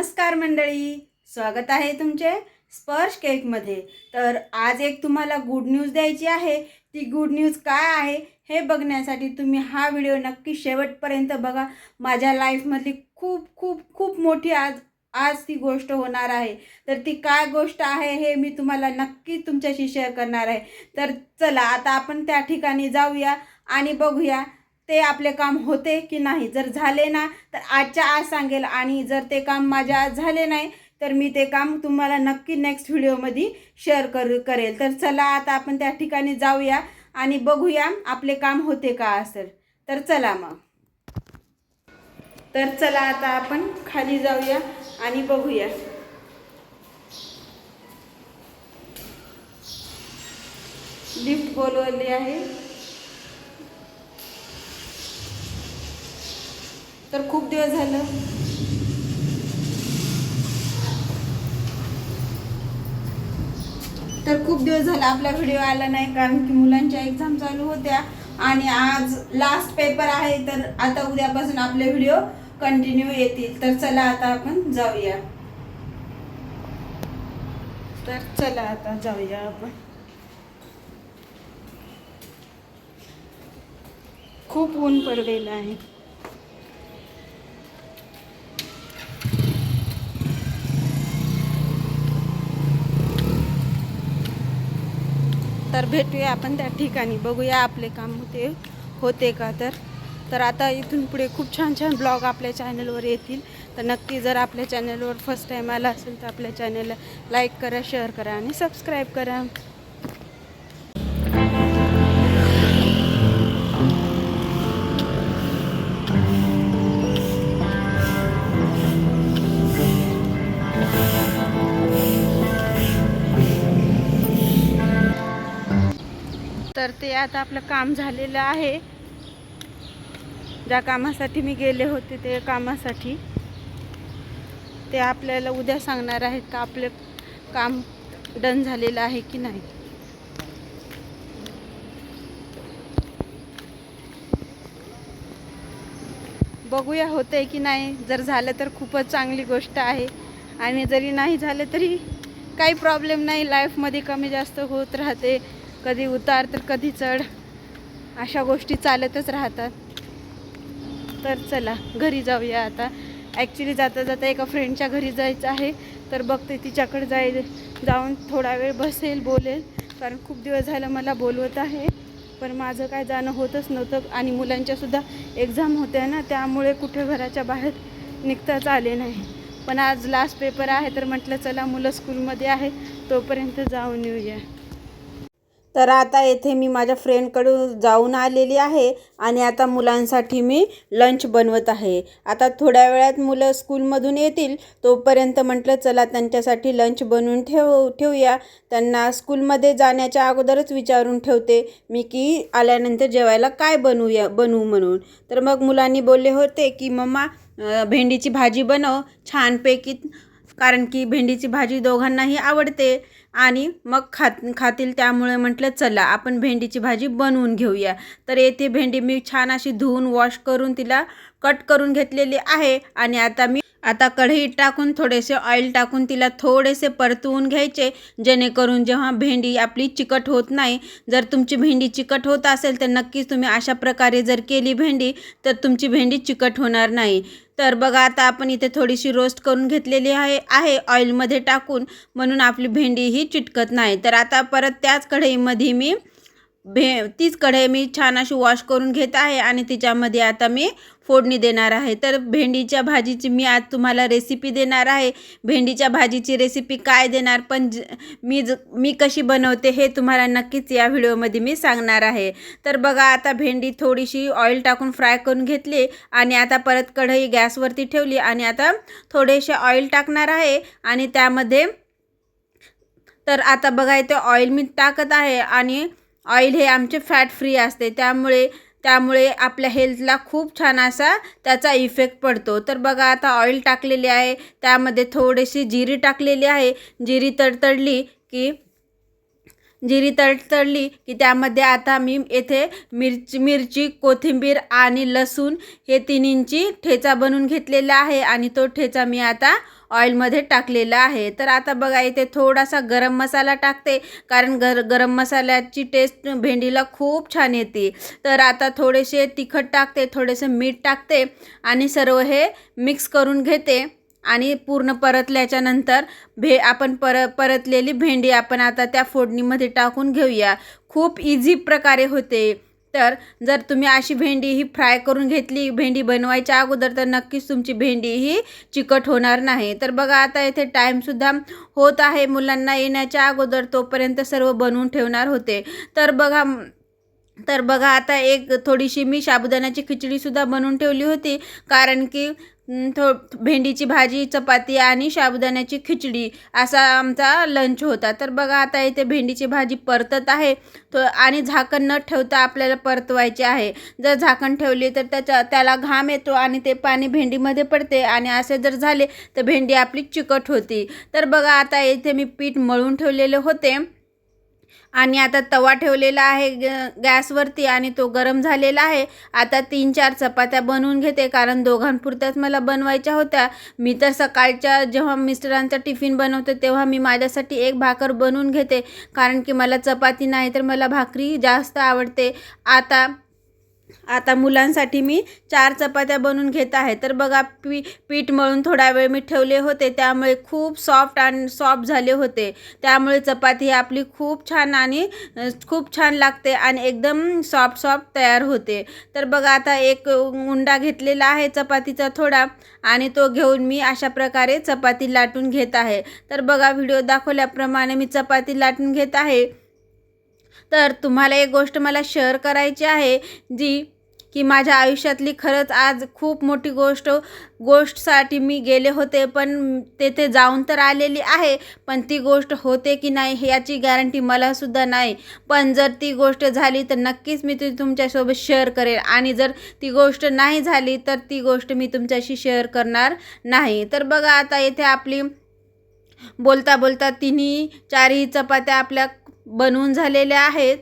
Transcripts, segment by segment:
नमस्कार मंडळी स्वागत आहे तुमचे स्पर्श केकमध्ये. तर आज एक तुम्हाला गुड न्यूज द्यायची आहे. ती गुड न्यूज काय आहे हे बघण्यासाठी तुम्ही हा व्हिडिओ नक्की शेवटपर्यंत बघा. माझ्या लाईफमधली खूप खूप खूप मोठी आज आज ती गोष्ट होणार आहे. तर ती काय गोष्ट आहे हे मी तुम्हाला नक्की तुमच्याशी शेअर करणार आहे. तर चला आता आपण त्या ठिकाणी जाऊया आणि बघूया. ते आपले काम होते की नाही? जर झाले ना तर आजच्या आज सांगेल. आणि जर ते काम माझ्या आज झाले नाही तर मी ते काम तुम्हाला नक्की नेक्स्ट व्हिडिओमध्ये शेअर कर करेल. तर चला आता आपण त्या ठिकाणी जाऊया आणि बघूया आपले काम होते का असेल तर चला मग. तर चला आता आपण खाली जाऊया आणि बघूया. लिफ्ट बोलवली आहे. तर खूप दिवस झालं. तर खूप दिवस झाला आपला व्हिडिओ आला नाही कारण की मुलांच्या एक्झाम चालू होत्या आणि आज लास्ट पेपर आहे तर आता उद्यापासून आपले व्हिडिओ कंटिन्यू येतील. तर चला आता आपण जाऊया. तर चला आता जाऊया आपण. खूप ऊन पडलेलं आहे. तर भेटूया आपण त्या ठिकाणी. बघूया आपले काम होते होते का तर. तर आता इथून पुढे खूप छान छान ब्लॉग आपल्या चॅनलवर येतील. तर नक्की जर आपल्या चॅनलवर फर्स्ट टाईम आला असेल तर आपल्या चॅनलला लाईक करा शेअर करा आणि सबस्क्राईब करा. तर ते आता आपलं काम झालेलं आहे. ज्या कामासाठी मी गेले होते ते कामासाठी. ते आपल्याला उद्या सांगणार आहेत का आपलं काम डन झालेलं आहे की नाही. बघूया होते की नाही. जर झालं तर खूपच चांगली गोष्ट आहे. आणि जरी नाही झालं तरी काही प्रॉब्लेम नाही. लाईफमध्ये कमी जास्त होत राहते. कधी उतार तर कधी चढ. अशा गोष्टी चालतच राहतात. तर चला घरी जाऊया आता. ॲक्च्युली जाता जाता एका फ्रेंडच्या घरी जायचं आहे. तर बघते तिच्याकडे जाय जाऊन थोडा वेळ बसेल बोलेल. कारण खूप दिवस झालं मला बोलवत आहे. पण माझं काय जाणं होतच नव्हतं आणि मुलांच्यासुद्धा एक्झाम होत्या ना त्यामुळे कुठे घराच्या बाहेर निघताच आले नाही. पण आज लास्ट पेपर आहे तर म्हटलं चला मुलं स्कूलमध्ये आहे तोपर्यंत जाऊन येऊया. तर आता येथे मी माझ्या फ्रेंडकडून जाऊन आलेली आहे आणि आता मुलांसाठी मी लंच बनवत आहे. आता थोड्या वेळात मुलं स्कूलमधून येतील तोपर्यंत म्हटलं चला त्यांच्यासाठी लंच बनवून ठेव ठेवूया. त्यांना स्कूलमध्ये जाण्याच्या अगोदरच विचारून ठेवते मी की आल्यानंतर जेवायला काय बनवूया बनवू म्हणून. तर मग मुलांनी बोलले होते की मम्मा भेंडीची भाजी बनव छानपैकी कारण की भेंडीची भाजी दोघांनाही आवडते. आणि मग खात खातील त्यामुळे म्हटलं चला आपण भेंडीची भाजी बनवून घेऊया. तर येथे भेंडी मी छान अशी धुवून वॉश करून तिला कट करून घेतलेली आहे. आणि आता मी आता कढईत टाकून थोडेसे ऑइल टाकून तिला थोडेसे परतवून घ्यायचे जेणेकरून जेव्हा भेंडी आपली चिकट होत नाही जर तुमची भेंडी चिकट होत असेल तर नक्कीच तुम्ही अशा प्रकारे जर केली भेंडी तर तुमची भेंडी चिकट होणार नाही. तर बघा आता आपण इथे थोडीशी रोस्ट करून घेतलेली आहे आहे ऑइलमध्ये टाकून म्हणून आपली भेंडी ही चिटकत नाही. तर आता परत त्याच कढईमध्ये मी भे तीच कढई मी छान अशी वॉश करून घेत आहे आणि तिच्यामध्ये आता मी फोडणी देणार आहे. तर भेंडीच्या भाजीची मी आज तुम्हाला रेसिपी देणार आहे. भेंडीच्या भाजीची रेसिपी काय देणार? पण ज मी ज मी कशी बनवते हे तुम्हाला नक्कीच या व्हिडिओमध्ये मी सांगणार आहे. तर बघा आता भेंडी थोडीशी ऑइल टाकून फ्राय करून घेतली आणि आता परत कढई गॅसवरती ठेवली आणि आता थोडेसे ऑइल टाकणार आहे आणि त्यामध्ये तर आता बघा इथे ऑइल मी टाकत आहे आणि ऑइल हे आमचे फॅट फ्री असते. त्यामुळे त्यामुळे आपल्या हेल्थला खूप छान असा त्याचा इफेक्ट पडतो. तर बघा आता ऑइल टाकलेले आहे. त्यामध्ये थोडीशी जिरी टाकलेली आहे. जिरी तडतडली की जिरी तडतडली की त्यामध्ये आता मी येथे मिरची मिरची कोथिंबीर आणि लसूण हे तिन्हींची ठेचा बनवून घेतलेला आहे आणि तो ठेचा मी आता ऑइलमध्ये टाकलेलं आहे. तर आता बघा इथे थोडासा गरम मसाला टाकते कारण गर गरम मसाल्याची टेस्ट भेंडीला खूप छान येते. तर आता थोडेसे तिखट टाकते थोडेसे मीठ टाकते आणि सर्व हे मिक्स करून घेते. आणि पूर्ण परतल्याच्यानंतर भे आपण पर परतलेली भेंडी आपण आता त्या फोडणीमध्ये टाकून घेऊया. खूप इझी प्रकारे होते. तर जर तुम्ही अशी भेंडी ही फ्राय करून घेतली भेंडी बनवायच्या अगोदर तर नक्कीच तुमची भेंडी ही चिकट होणार नाही. तर बघा आता येथे टाईमसुद्धा होत आहे. मुलांना येण्याच्या अगोदर तोपर्यंत सर्व बनवून ठेवणार होते. तर बघा तर बघा आता एक थोडीशी मी साबुदाण्याची खिचडीसुद्धा बनवून ठेवली होती. कारण की थो भेंडीची भाजी चपाती आणि साबुदाण्याची खिचडी असा आमचा लंच होता. तर बघा आता इथे भेंडीची भाजी परतत आहे. तो आणि झाकण न ठेवता आपल्याला परतवायचे आहे. जर झाकण ठेवली तर त्याच्या त्याला घाम येतो आणि ते पाणी भेंडीमध्ये पडते आणि असे जर झाले तर भेंडी आपली चिकट होती. तर बघा आता इथे मी पीठ मळून ठेवलेले होते. आणि आता तवा ठेवलेला आहे गॅसवरती आणि तो गरम झालेला आहे. आता तीन चार चपात्या बनवून घेते कारण दोघांपुरत्याच मला बनवायच्या होत्या. मी तर सकाळच्या जेव्हा मिस्टरांचा टिफिन बनवते तेव्हा मी माझ्यासाठी एक भाकर बनवून घेते. कारण की मला चपाती नाही तर मला भाकरी जास्त आवडते. आता आता मुलांसाठी मी चार चपात्या बनवून घेत आहे. तर बघा पी पीठ मळून थोडा वेळ मी ठेवले होते. त्यामुळे खूप सॉफ्ट आणि सॉफ्ट झाले होते. त्यामुळे चपाती आपली खूप छान आणि खूप छान लागते आणि एकदम सॉफ्ट सॉफ्ट तयार होते. तर बघा आता एक उंडा घेतलेला आहे चपातीचा थोडा आणि तो घेऊन मी अशा प्रकारे चपाती लाटून घेत आहे. तर बघा व्हिडिओ दाखवल्याप्रमाणे मी चपाती लाटून घेत आहे. तर तुम्हाला एक गोष्ट मला शेअर करायची आहे जी की माझ्या आयुष्यातली खरंच आज खूप मोठी गोष्ट गोष्टसाठी मी गेले होते पण तेथे जाऊन तर आलेली आहे पण ती गोष्ट होते की नाही याची गॅरंटी मलासुद्धा नाही. पण जर ती गोष्ट झाली तर नक्कीच मी ती तुमच्यासोबत शेअर करेल. आणि जर ती गोष्ट नाही झाली तर ती गोष्ट मी तुमच्याशी शेअर करणार नाही. तर बघा आता येथे आपली बोलता बोलता तिन्ही चारही चपात्या आपल्या बनवून झालेल्या आहेत.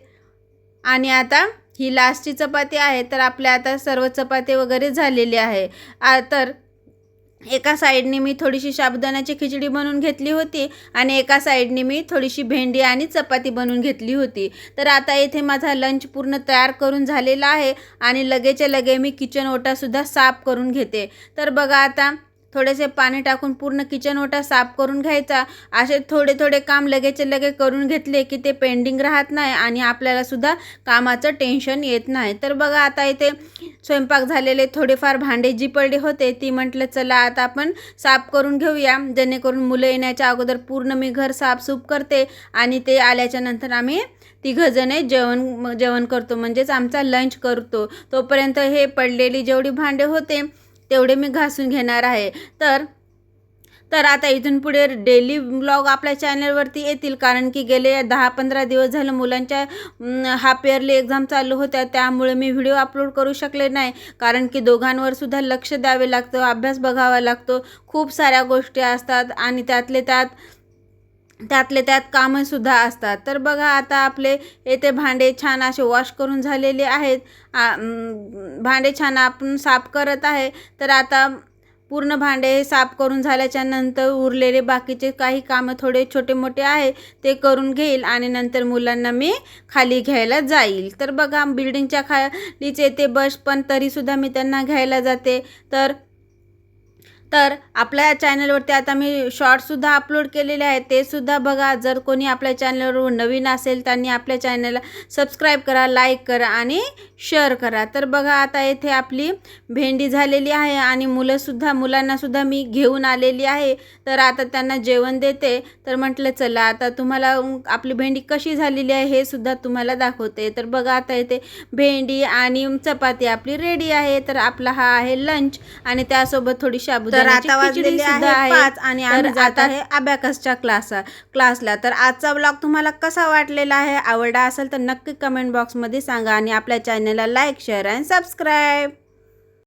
आणि आता ही लास्टची चपाती आहे तर आपल्या आता सर्व चपाती वगैरे झालेली आहे. आ तर एका साईडने मी थोडीशी साबुदाण्याची खिचडी बनवून घेतली होती आणि एका साईडने मी थोडीशी भेंडी आणि चपाती बनवून घेतली होती. तर आता इथे माझा लंच पूर्ण तयार करून झालेला आहे आणि लगेच्या लगे मी किचन ओटासुद्धा साफ करून घेते. तर बघा आता थोडेसे पाणी टाकून पूर्ण किचन ओटा साफ करून घ्यायचा. असे थोडे थोडे काम लगेच लगे करून घेतले की ते पेंडिंग राहत नाही आणि आपल्यालासुद्धा कामाचं टेन्शन येत नाही. तर बघा आता इथे स्वयंपाक झालेले थोडेफार भांडे जी पडले होते ती म्हटलं चला आता आपण साफ करून घेऊया. जेणेकरून मुलं येण्याच्या अगोदर पूर्ण मी घर साफसूफ करते आणि ते आल्याच्यानंतर आम्ही तिघंजणे जेवण जेवण करतो. म्हणजेच आमचा लंच करतो. तोपर्यंत हे पडलेली जेवढी भांडे होते तेवढे मी घासून घेणार आहे. तर तर आता इथून पुढे डेली ब्लॉग आपल्या चॅनलवरती येतील. कारण की गेले दहा पंधरा दिवस झालं मुलांच्या हाफ इयरली एक्झाम चालू होत्या. त्यामुळे मी व्हिडिओ अपलोड करू शकले नाही. कारण की दोघांवर सुद्धा लक्ष द्यावे लागतं अभ्यास बघावा लागतो. खूप साऱ्या गोष्टी असतात आणि त्यातले त्यात त्यातले त्यात कामंसुद्धा असतात. तर बघा आता आपले येथे भांडे छान असे वॉश करून झालेले आहेत. भांडे छान आपण साफ करत आहे. तर आता पूर्ण भांडे हे साफ करून झाल्याच्यानंतर उरलेले बाकीचे काही कामं थोडे छोटे मोठे आहे ते करून घेईल आणि नंतर मुलांना मी खाली घ्यायला जाईल. तर बघा बिल्डिंगच्या खालीच येते बस पण तरीसुद्धा मी त्यांना घ्यायला जाते. तर तर आपल्या चॅनलवरती आता मी शॉर्टसुद्धा अपलोड केलेले आहेत. ते सुद्धा बघा. जर कोणी आपल्या चॅनलवर नवीन असेल त्यांनी आपल्या चॅनलला सबस्क्राईब करा लाईक करा आणि शेअर करा. तर बघा आता येथे आपली भेंडी झालेली आहे आणि मुलंसुद्धा मुलांनासुद्धा मी घेऊन आलेली आहे. तर आता त्यांना जेवण देते. तर म्हटलं चला आता तुम्हाला आपली भेंडी कशी झालेली आहे हे सुद्धा तुम्हाला दाखवते. तर बघा आता येते भेंडी आणि चपाती आपली रेडी आहे. तर आपला हा आहे लंच आणि त्यासोबत थोडी साबुदाण्याची आता वाजलेले आहे पाच आणि तर आम्ही जात आहे आहे अबॅकसच्या क्लास क्लासला तर आजचा ब्लॉग तुम्हाला कसा वाटलेला आहे? आवडला असेल तर नक्की कमेंट बॉक्समध्ये सांगा आणि आपल्या चॅनलला लाईक शेअर अँड सबस्क्राईब